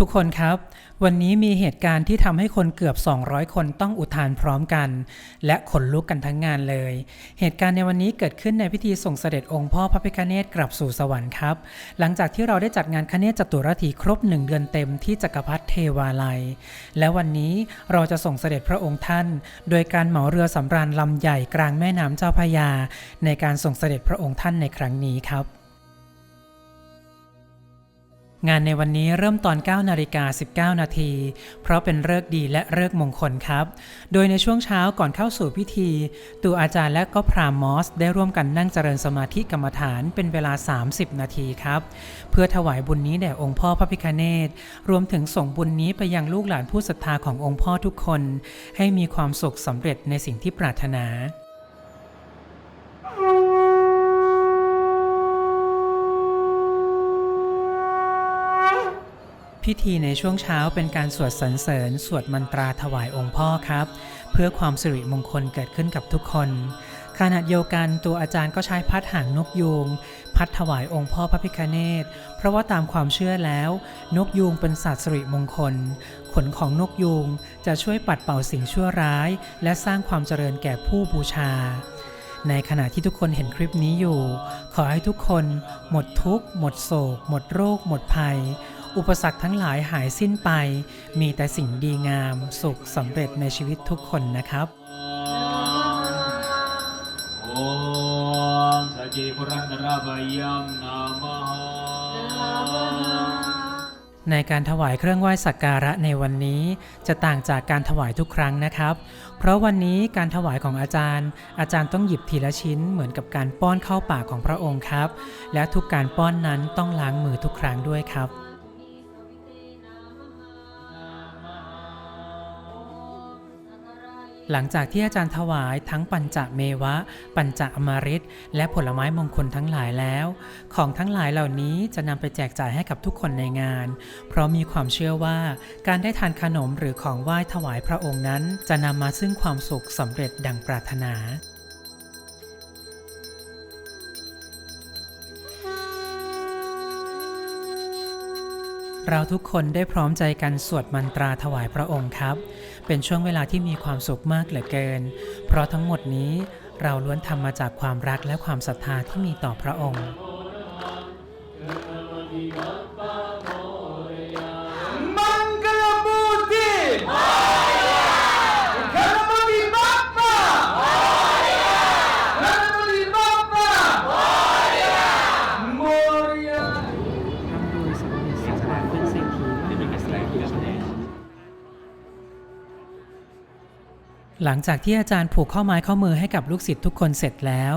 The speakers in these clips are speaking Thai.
ทุกคนครับ วันนี้มีเหตุการณ์ที่ทำให้คนเกือบ 200 คนต้องอุทานพร้อมกัน และขนลุกกันทั้งงานเลย เหตุการณ์ในวันนี้เกิดขึ้นในพิธีส่งเสด็จองค์พ่อพระพิฆเนศกลับสู่สวรรค์ครับ หลังจากที่เราได้จัดงานคเนศจตุรถีครบหนึ่งเดือนเต็มที่จักรพรรดิเทวาลัย และวันนี้เราจะส่งเสด็จพระองค์ท่าน โดยการเหมาเรือสำราญลำใหญ่กลางแม่น้ำเจ้าพระยา ในการส่งเสด็จพระองค์ท่านในครั้งนี้ครับ งานในวันนี้เริ่มตอน9นาฬิกา19 นาที เพราะเป็นเลิกดีและเลิกมงคลครับ โดยในช่วงเช้าก่อนเข้าสู่พิธี ตัวอาจารย์และก็พรามมอส ได้ร่วมกันนั่งเจริญสมาธิกรรมฐานเป็นเวลา 30 นาทีครับ เพื่อถวายบุญนี้แด่องค์พ่อพระพิฆเนศรวมถึงส่งบุญนี้ไปยังลูกหลานผู้ศรัทธาขององค์พ่อทุกคน ให้มีความสุขสำเร็จในสิ่งที่ปรารถนา พิธีในช่วงเช้าเป็นการสวดสรรเสริญ สวดมนตราถวายองค์พ่อครับ เพื่อความสิริมงคลเกิดขึ้นกับทุกคนขณะเดียวกันตัวอาจารย์ก็ใช้พัดหางนกยูงพัดถวายองค์พ่อพระพิฆเนศเพราะว่าตามความเชื่อแล้ว นกยูงเป็นสัตว์สิริมงคล ขนของนกยูงจะช่วยปัดเป่าสิ่งชั่วร้าย และสร้างความเจริญแก่ผู้บูชา ในขณะที่ทุกคนเห็นคลิปนี้อยู่ ขอให้ทุกคน หมดทุกข์ หมดโศก หมดโรค หมดภัย อุปสรรคทั้งหลายหายสิ้นไป มีแต่สิ่งดีงาม สุขสำเร็จในชีวิตทุกคนนะครับโอมสจิพุรันตระบายัมนามหในการถวายเครื่องไหว้สักการะในวันนี้จะต่างจากการถวายทุกครั้งนะครับ เพราะวันนี้การถวายของอาจารย์ อาจารย์ต้องหยิบทีละชิ้นเหมือนกับการป้อนเข้าปากของพระองค์ครับ และทุกการป้อนนั้นต้องล้างมือทุกครั้งด้วยครับ หลังจากที่อาจารย์ถวายทั้งปัญจเมวะ ปัญจอมฤตและผลไม้มงคลทั้งหลายแล้ว ของทั้งหลายเหล่านี้จะนำไปแจกจ่ายให้กับทุกคนในงาน เพราะมีความเชื่อว่าการได้ทานขนมหรือของไหว้ถวายพระองค์นั้น จะนำมาซึ่งความสุขสำเร็จดังปรารถนาเราทุกคนได้พร้อมใจกันสวดมันตราถวายพระองค์ครับ เป็นช่วงเวลาที่มีความสุขมากเหลือเกิน เพราะทั้งหมดนี้เราล้วนทำมาจากความรักและความศรัทธาที่มีต่อพระองค์ หลังจากที่อาจารย์ผูกข้อไม้ข้อมือให้กับลูกศิษย์ทุกคนเสร็จแล้ว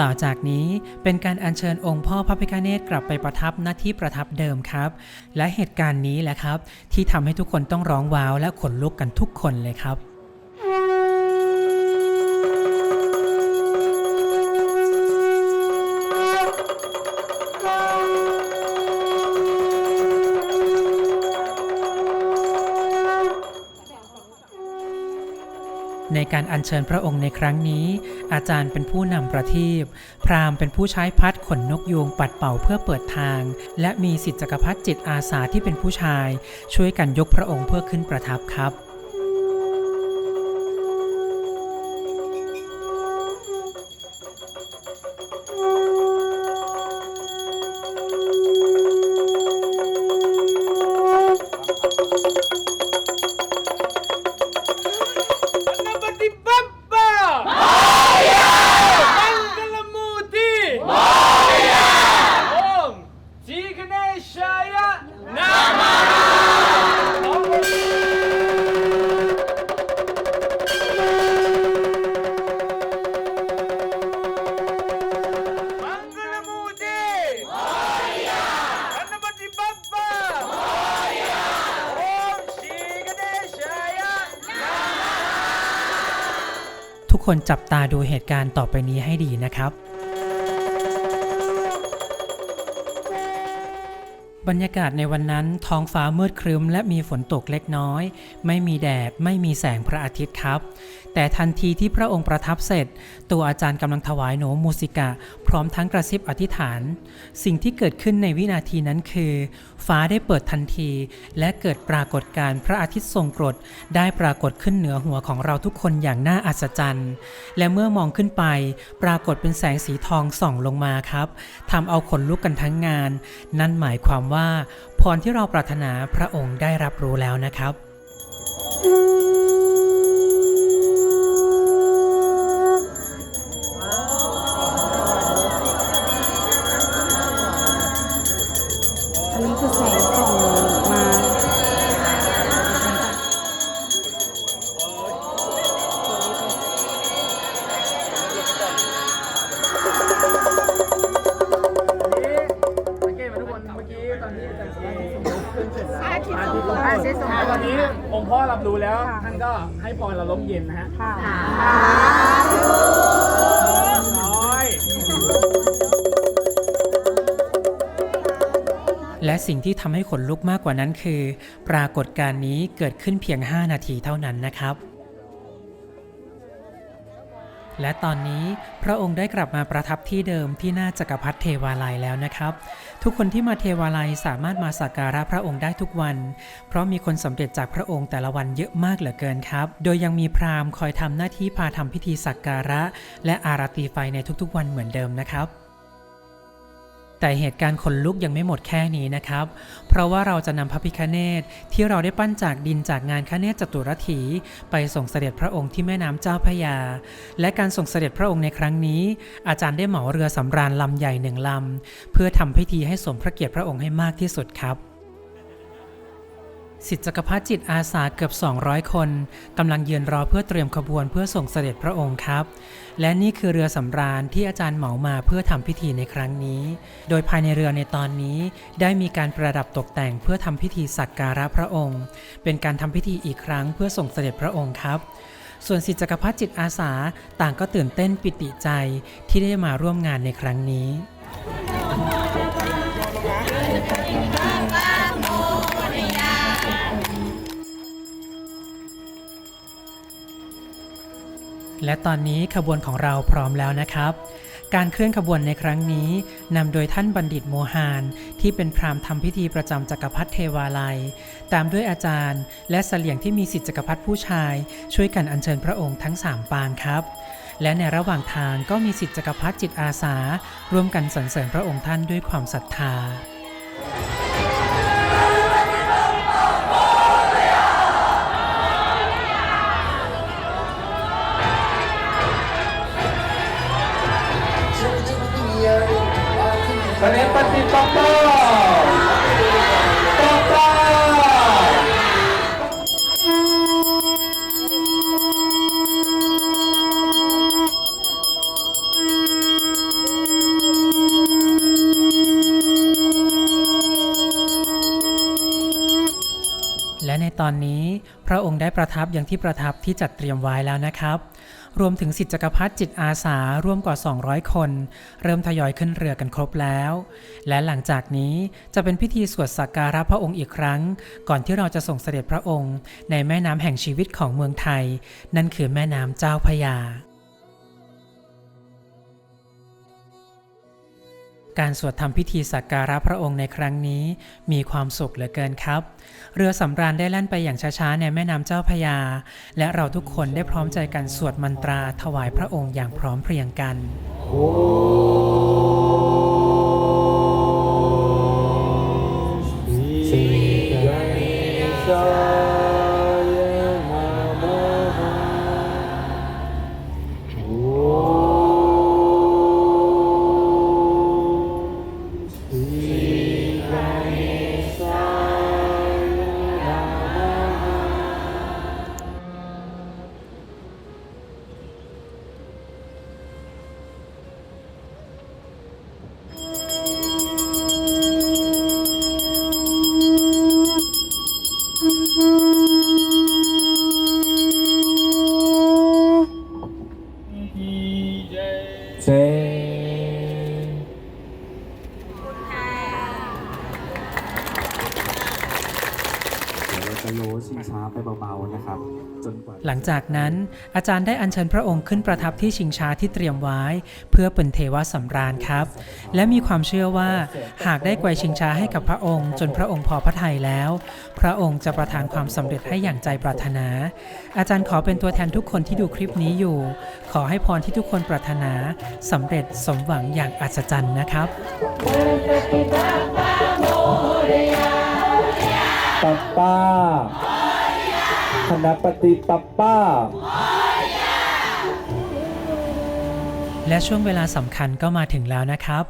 ต่อจากนี้เป็นการอัญเชิญองค์พ่อพระพิฆเนศกลับไปประทับณที่ประทับเดิมครับ และเหตุการณ์นี้แหละครับ ที่ทำให้ทุกคนต้องร้องว้าวและขนลุกกันทุกคนเลยครับ ในการอัญเชิญพระองค์ในครั้งนี้ อาจารย์เป็นผู้นำประทีปพราหมณ์เป็นผู้ใช้พัดขนนกยูงปัดเป่าเพื่อเปิดทาง และมีสิทธิจักรพรรดิจิตอาสาที่เป็นผู้ชาย ช่วยกันยกพระองค์เพื่อขึ้นประทับครับ ทุกคนจับตาดูเหตุการณ์ต่อไปนี้ให้ดีนะครับ บรรยากาศในวันนั้นท้องฟ้ามืดครึ้มและมีฝนตกเล็กน้อย ไม่มีแดด ไม่มีแสงพระอาทิตย์ครับ แต่ทันทีที่พระองค์ประทับเสร็จ ตัวอาจารย์กำลังถวายโหนมูสิกะ พร้อมทั้งกระซิบอธิษฐาน สิ่งที่เกิดขึ้นในวินาทีนั้นคือ ฟ้าได้เปิดทันที และเกิดปรากฏการ์พระอาทิตย์ทรงกรดได้ปรากฏขึ้นเหนือหัวของเราทุกคนอย่างน่าอัศจรรย์ และเมื่อมองขึ้นไป ปรากฏเป็นแสงสีทองส่องลงมาครับทำเอาขนลุกกันทั้งงาน นั่นหมายความว่าพรที่เราปรารถนาพระองค์ได้รับรู้แล้วนะครับอัน อาทิตย์ตกตอนนี้องค์พ่อรับรู้แล้ว ท่านก็ให้พรเราล้มเย็นนะฮะค่ะน้อย และสิ่งที่ทำให้ขนลุกมากกว่านั้นคือ ปรากฏการณ์นี้เกิดขึ้นเพียง 5 นาทีเท่านั้นนะครับ และตอนนี้พระองค์ได้กลับมาประทับที่เดิมที่หน้าจักรพรรดิเทวาลัยแล้วนะครับ ทุกคนที่มาเทวาลัยสามารถมาสักการะพระองค์ได้ทุกวัน เพราะมีคนสำเร็จจากพระองค์แต่ละวันเยอะมากเหลือเกินครับ โดยยังมีพราหมณ์คอยทำหน้าที่พาทำพิธีสักการะ และอาราตีไฟในทุกๆวันเหมือนเดิมนะครับ แต่เหตุการณ์ขนลุกยังไม่หมดแค่นี้นะครับ เพราะว่าเราจะนำพระพิคเนตที่เราได้ปั้นจากดินจากงานคเนตจตุรถี ไปส่งเสด็จพระองค์ที่แม่น้ำเจ้าพระยา และการส่งเสด็จพระองค์ในครั้งนี้ อาจารย์ได้เหมาเรือสำราญลำใหญ่หนึ่งลำเพื่อทำพิธีให้สมพระเกียรติพระองค์ให้มากที่สุดครับ สิทธิจักรพรรดิจิตอาสาเกือบ 200 คนกำลังยืนรอเพื่อเตรียมขบวนเพื่อส่งเสด็จพระองค์ครับ และนี่คือเรือสำราญที่อาจารย์เหมามาเพื่อทำพิธีในครั้งนี้ โดยภายในเรือในตอนนี้ได้มีการประดับตกแต่งเพื่อทำพิธีสักการะพระองค์ เป็นการทำพิธีอีกครั้งเพื่อส่งเสด็จพระองค์ครับส่วนสิทธิจักรพรรดิจิตอาสาต่างก็ตื่นเต้นปิติใจที่ได้มาร่วมงานในครั้งนี้ และตอนนี้ขบวนของเราพร้อมแล้วนะครับ การเคลื่อนขบวนในครั้งนี้นำโดยท่านบัณฑิตโมฮานที่เป็นพราหมณ์ทำพิธีประจำจักรพรรดิเทวาลัย ตามด้วยอาจารย์ และเสลี่ยงที่มีสิทธิจักรพรรดิผู้ชาย ช่วยกันอัญเชิญพระองค์ทั้ง 3 ปางครับ และในระหว่างทางก็มีสิทธิจักรพรรดิจิตอาสา ร่วมกันสรรเสริญพระองค์ท่านด้วยความศรัทธา เสด็จปฏิปักษ์ต่อต่อไปและในตอนนี้ พระองค์ได้ประทับอย่างที่ประทับที่จัดเตรียมไว้แล้วนะครับ รวมถึงสิทธิจักรพรรดิจิตอาสาร่วมกว่า 200 คน เริ่มทยอยขึ้นเรือกันครบแล้ว และหลังจากนี้จะเป็นพิธีสวดสักการะพระองค์อีกครั้ง ก่อนที่เราจะส่งเสด็จพระองค์ ในแม่น้ำแห่งชีวิตของเมืองไทย นั่นคือแม่น้ำเจ้าพระยา การสวดทำพิธีสักการะพระองค์ในครั้งนี้ มีความสุขเหลือเกินครับ เรือสำราญได้แล่นไปอย่างช้าๆในแม่น้ำเจ้าพยา และเราทุกคนได้พร้อมใจกันสวดมันตราถวายพระองค์อย่างพร้อมเพรียงกันเจากนั้นอาจารย์ได้อัญเชิญพระองค์ขึ้นประทับที่ชิงช้าที่เตรียมไว้ เพื่อเป็นเทวสำราญครับ และมีความเชื่อว่า หากได้ไกวชิงช้าให้กับพระองค์ จนพระองค์พอพระทัยแล้ว พระองค์จะประทานความสำเร็จให้อย่างใจปรารถนา อาจารย์ขอเป็นตัวแทนทุกคนที่ดูคลิปนี้อยู่ ขอให้พรที่ทุกคนปรารถนาสำเร็จสมหวังอย่างอัศจรรย์นะครับปัปป้า คณะปฏิปัปป้า และช่วงเวลาสำคัญก็มาถึงแล้วนะครับ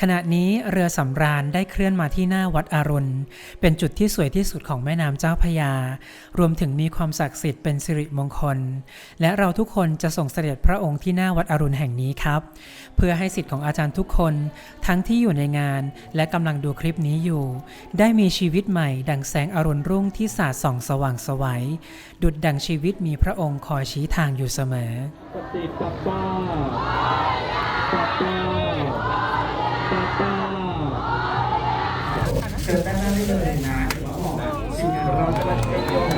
ขณะนี้เรือสำราญได้เคลื่อนมาที่หน้าวัดอรุณ เป็นจุดที่สวยที่สุดของแม่น้ำเจ้าพยา รวมถึงมีความศักดิ์สิทธิ์เป็นสิริมงคล และเราทุกคนจะส่งเสด็จพระองค์ที่หน้าวัดอรุณแห่งนี้ครับ เพื่อให้สิทธิ์ของอาจารย์ทุกคน ทั้งที่อยู่ในงาน และกำลังดูคลิปนี้อยู่ ได้มีชีวิตใหม่ ดังแสงอรุณรุ่งที่สาดส่องสว่างสวัยดุจดังชีวิตมีพระองค์คอยชี้ทางอยู่เสมอปฏิปัปปาเชิญด้านหน้าได้เลยนะสิ่งของเราจะเป็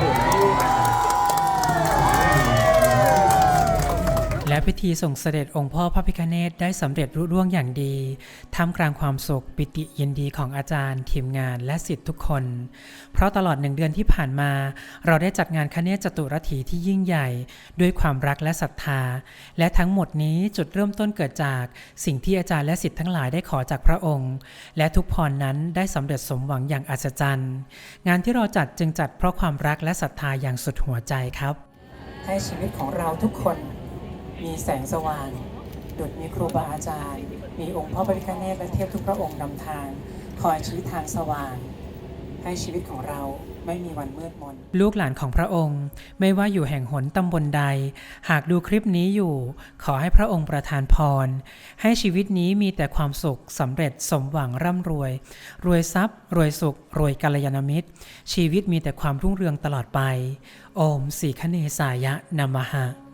และพิธีส่งเสด็จองค์พ่อพระพิฆเนศได้สำเร็จรุ่ร่วงอย่างดีท่ามกลางความโศกปิติยินดีของอาจารย์ ทีมงานและสิทธิ์ทุกคน เพราะตลอดหนึ่งเดือนที่ผ่านมา เราได้จัดงานคเนศจตุรถีที่ยิ่งใหญ่ ด้วยความรักและศรัทธา และทั้งหมดนี้จุดเริ่มต้นเกิดจากสิ่งที่อาจารย์และสิทธิ์ทั้งหลายได้ขอจากพระองค์ และทุกพรนั้นได้สำเร็จสมหวังอย่างอัศจรรย์ งานที่เราจัดจึงจัดเพราะความรักและศรัทธาอย่างสุดหัวใจครับ ให้ชีวิตของเราทุกคน มีแสงสว่าง ดุจมีครูบาอาจารย์ มีองค์พ่อพระพิฆเนศและเทพทุกพระองค์นำทาง คอยชี้ทางสว่าง ให้ชีวิตของเราไม่มีวันมืดมน ลูกหลานของพระองค์ ไม่ว่าอยู่แห่งหนตำบลใด หากดูคลิปนี้อยู่ ขอให้พระองค์ประทานพร ให้ชีวิตนี้มีแต่ความสุขสำเร็จสมหวังร่ำรวย รวยทรัพย์ รวยสุข รวยกัลยาณมิตร ชีวิตมีแต่ความรุ่งเรืองตลอดไป โอมสีคเนสายะนามหะ